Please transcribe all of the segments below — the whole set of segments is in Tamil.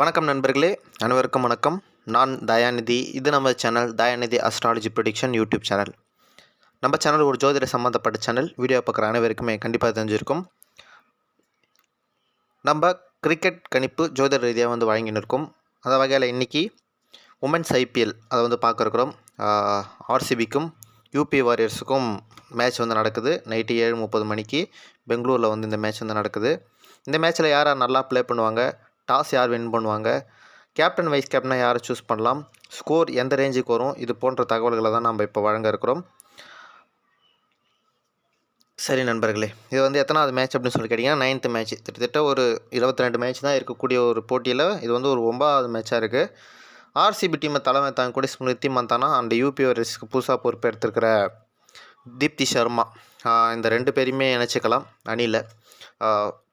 வணக்கம் நண்பர்களே அனைவருக்கும் வணக்கம். நான் தயாநிதி. இது நம்ம channel Dayanidhi astrology production YouTube channel. நம்ம சேனல் ஒரு ஜோதிட சம்மந்தப்பட்ட சேனல். வீடியோ பார்க்குற அனைவருக்குமே கண்டிப்பாக தெரிஞ்சிருக்கும். நம்ம கிரிக்கெட் கணிப்பு ஜோதிட ரீதியாக வந்து வழங்கின்னு இருக்கோம். அந்த வகையில் இன்றைக்கி உமன்ஸ் ஐபிஎல் அதை வந்து பார்க்குறக்குறோம் ஆர்சிபிக்கும் யூபி வாரியர்ஸுக்கும் மேட்ச் வந்து நடக்குது. நைட்டு ஏழு முப்பது மணிக்கு பெங்களூரில் வந்து இந்த மேட்ச் வந்து நடக்குது. இந்த மேட்ச்சில் யார் யார் நல்லா ப்ளே பண்ணுவாங்க? டாஸ் யார் வின் பண்ணுவாங்க? கேப்டன் வைஸ் கேப்டனாக யாரை சூஸ் பண்ணலாம்? ஸ்கோர் எந்த ரேஞ்சுக்கு வரும்? இது போன்ற தகவல்களை தான் நம்ம இப்போ வழங்க இருக்கிறோம். சரி நண்பர்களே இது வந்து எத்தனாவது மேட்ச் அப்படின்னு சொல்லி கேட்டிங்கன்னா நைன்த்து மேட்ச் கிட்டத்தட்ட ஒரு இருபத்தி ரெண்டு மேட்ச் தான் இருக்கக்கூடிய ஒரு போட்டியில் இது வந்து ஒரு ஒன்பதாவது மேட்சாக இருக்குது ஆர்சிபி டீமை தலைமை தாங்க கூட ஸ்மிருதி மந்தானா அண்ட் யூபி வரிஸ்க்கு புதுசாக பொறுப்பேற்றிருக்கிற தீப்தி சர்மா. இந்த ரெண்டு பேரையுமே இணைச்சிக்கலாம். அணியில்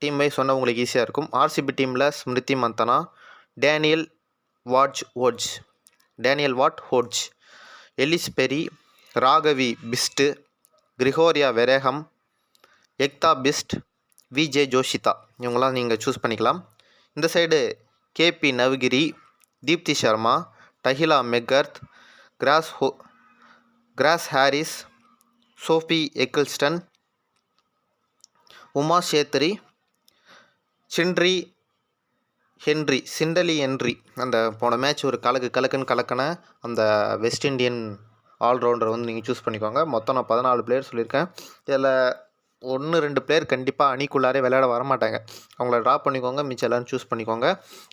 டீம் வைஸ் சொன்னால் உங்களுக்கு ஈஸியாக இருக்கும். ஆர்சிபி டீமில் Smriti Mandhana Danielle Wyatt Hodge Danielle Wyatt Hodge. Ellyse Perry Raghvi Bist கிரிகோரியா Wareham Ekta Bisht VJ Joshitha. இவங்களாம் நீங்கள் சூஸ் பண்ணிக்கலாம். இந்த side KP Navgire Deepti Sharma Tahlia McGrath Grace ஹோ Grace Harris Sophie Ecclestone Uma Chetry Chinelle Henry Chinelle Henry. அந்த போன மேட்ச் ஒரு கலக்கு கலக்குன்னு கலக்கின அந்த வெஸ்ட் இண்டியன் ஆல்ரவுண்டர் வந்து நீங்கள் சூஸ் பண்ணிக்கோங்க. மொத்தம் நான் பதினாலு பிளேயர் சொல்லியிருக்கேன். இதில் ஒன்று ரெண்டு பிளேயர் கண்டிப்பாக அணிக்குள்ளாரே விளையாட வரமாட்டாங்க. அவங்கள ட்ராப் பண்ணிக்கோங்க. மிச்சம் எல்லாரும் சூஸ் பண்ணிக்கோங்க.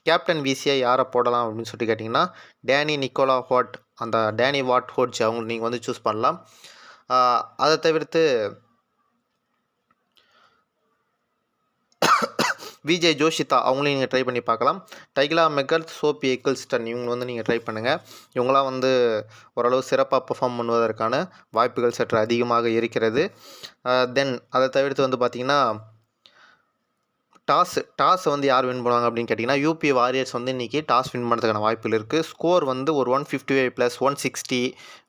கேப்டன் விசிஐ யாரை போடலாம் அப்படின்னு சொல்லிட்டு கேட்டிங்கன்னா டேனி நிக்கோலா ஹாட் அந்த டேனி வாட் ஹோட்ஜ் அவங்க நீங்கள் வந்து சூஸ் பண்ணலாம். அதை தவிர்த்து விஜய் ஜோஷிதா அவங்களையும் நீங்கள் ட்ரை பண்ணி பார்க்கலாம். டைகிலா மெக்கர்த் சோப்பி எக்கிள்ஸ்டன் இவங்க வந்து நீங்கள் ட்ரை பண்ணுங்கள் இவங்களாம் வந்து ஓரளவு சிறப்பாக பெர்ஃபார்ம் பண்ணுவதற்கான வாய்ப்புகள் சற்று அதிகமாக இருக்கிறது. தென் அதை தவிர்த்து வந்து பார்த்திங்கன்னா டாஸ் டாஸ் வந்து யார் வின் பண்ணுவாங்க அப்படின்னு கேட்டிங்கன்னா யூபி வாரியர்ஸ் வந்து இன்றைக்கி டாஸ் வின் பண்ணுறதுக்கான வாய்ப்புகள் இருக்குது ஸ்கோர் வந்து ஒரு one fifty five plus one sixty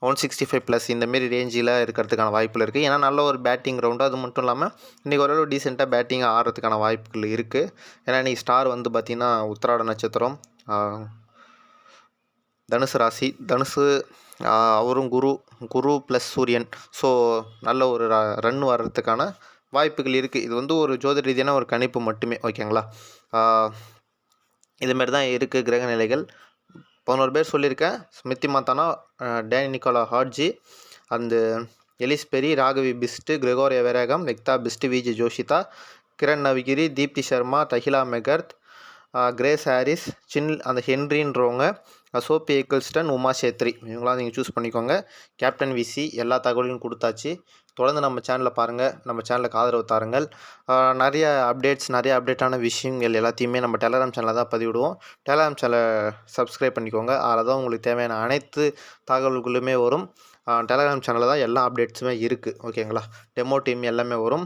one sixty five plus இந்தமாரி ரேஞ்சில் இருக்கிறதுக்கான வாய்ப்புகள் இருக்குது ஏன்னா நல்ல ஒரு பேட்டிங் ரவுண்டு அது மட்டும் இல்லாமல் இன்றைக்கி ஓரளவு டீசெண்டாக பேட்டிங் ஆடுறதுக்கான வாய்ப்புகள் இருக்குது ஏன்னா இன்றைக்கி ஸ்டார் வந்து பார்த்திங்கன்னா உத்திராட நட்சத்திரம் தனுசு ராசி தனுசு அவரும் குரு குரு ப்ளஸ் சூரியன். ஸோ நல்ல ஒரு ரன் வர்றதுக்கான வாய்ப்புகள் இருக்குது இது வந்து ஒரு ஜோதிட ரீதியான ஒரு கணிப்பு மட்டுமே ஓகேங்களா? இதுமாரி தான் இருக்குது கிரக நிலைகள். பதினோரு பேர் சொல்லியிருக்கேன். ஸ்மித்தி மாத்தானா டேனி நிக்கோலா ஹாட்ஜி அந்த Ellyse Perry Raghvi Bist கிரெகோரியா Wareham Ekta Bisht VJ Joshitha Kiran Navgire Deepti Sharma Tahlia McGrath Grace Harris சின் அந்த ஹென்ரின்றவங்க சோபி ஏக்கிள்ஸ்டன் உமா சேத்ரி. இவங்களாம் நீங்கள் சூஸ் பண்ணிக்கோங்க. கேப்டன் விசி எல்லா தகவலையும் கொடுத்தாச்சு. தொடர்ந்து நம்ம சேனலை பாருங்கள் நம்ம சேனலுக்கு ஆதரவு தாருங்கள். நிறைய அப்டேட்ஸ் நிறைய அப்டேட்டான விஷயங்கள் எல்லாத்தையுமே நம்ம டெலகிராம் சேனலில் தான் பதிவிடுவோம். டெலகிராம் சேனலை சப்ஸ்கிரைப் பண்ணிக்கோங்க. அதில் தான் உங்களுக்கு தேவையான அனைத்து தகவல்களுமே வரும். டெலகிராம் சேனலில் தான் எல்லா அப்டேட்ஸுமே இருக்குது ஓகேங்களா டெமோ டீம் எல்லாமே வரும்.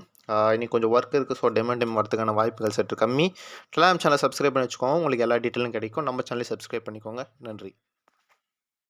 இன்னைக்கு கொஞ்சம் ஒர்க் இருக்குது ஸோ டெமோ டீம் வரதுக்கான வாய்ப்புகள் சற்று கம்மி. டெலகிராம் சேனலை சப்ஸ்கிரைப் பண்ணி வச்சுக்கோங்க. உங்களுக்கு எல்லா டீட்டெயிலும் கிடைக்கும். நம்ம சேனலையும் சப்ஸ்கிரைப் பண்ணிக்கோங்க. நன்றி.